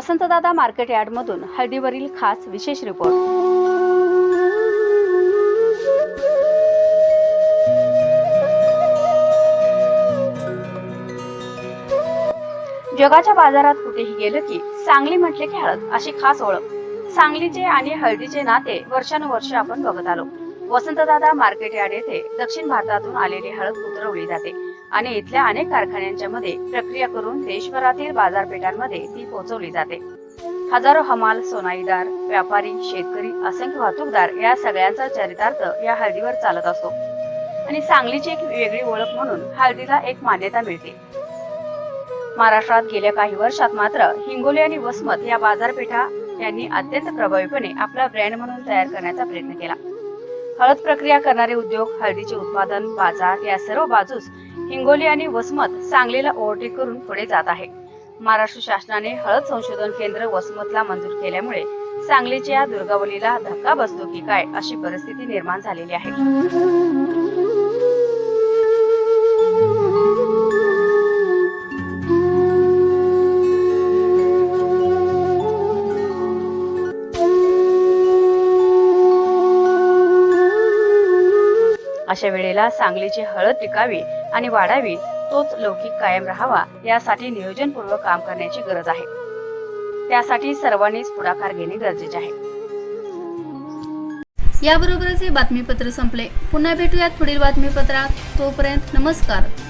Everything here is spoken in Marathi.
वसंतदादा मार्केट यार्डमधून हळदीवरील खास विशेष रिपोर्ट. जगाच्या बाजारात कुठेही गेलं की सांगली म्हटले की हळद अशी खास ओळख. सांगलीचे आणि हळदीचे नाते वर्षानुवर्ष आपण बघत आलो. वसंतदादा मार्केट यार्ड येथे दक्षिण भारतातून आलेली हळद उतरवली जाते. आणि इथल्या अनेक कारखान्यांच्या मध्ये प्रक्रिया करून देशभरातील बाजारपेठांमध्ये ती पोहोचवली जाते. हजारो हमाल सोनाईदार व्यापारी शेतकरी असंख्य वाहतूकदार या सगळ्यांचा चरितार्थ या हळदीवर चालत असतो. आणि सांगलीची एक वेगळी ओळख म्हणून हळदीला एक मान्यता मिळते. महाराष्ट्रात गेल्या काही वर्षात मात्र हिंगोली आणि वसमत या बाजारपेठा यांनी अत्यंत प्रभावीपणे आपला ब्रँड म्हणून तयार करण्याचा प्रयत्न केला. हळद प्रक्रिया करणारे उद्योग हळदीचे उत्पादन बाजार या सर्व बाजूस हिंगोली आणि वसमत सांगलीला ओव्हरटेक करून पुढे जात आहे. महाराष्ट्र शासनाने हळद संशोधन केंद्र वसमतला मंजूर केल्यामुळे सांगलीच्या या दुर्गावलीला धक्का बसतो की काय अशी परिस्थिती निर्माण झालेली आहे. अशा वेळेला सांगलीची हळद टिकावी आणि वाढावी तोच लौकिक कायम राहावा यासाठी नियोजनपूर्वक काम करण्याची गरज आहे. त्यासाठी सर्वांनीच पुढाकार घेणे गरजेचे आहे. याबरोबरच हे बातमीपत्र संपले. पुन्हा भेटूयात पुढील बातमीपत्रात. तोपर्यंत नमस्कार.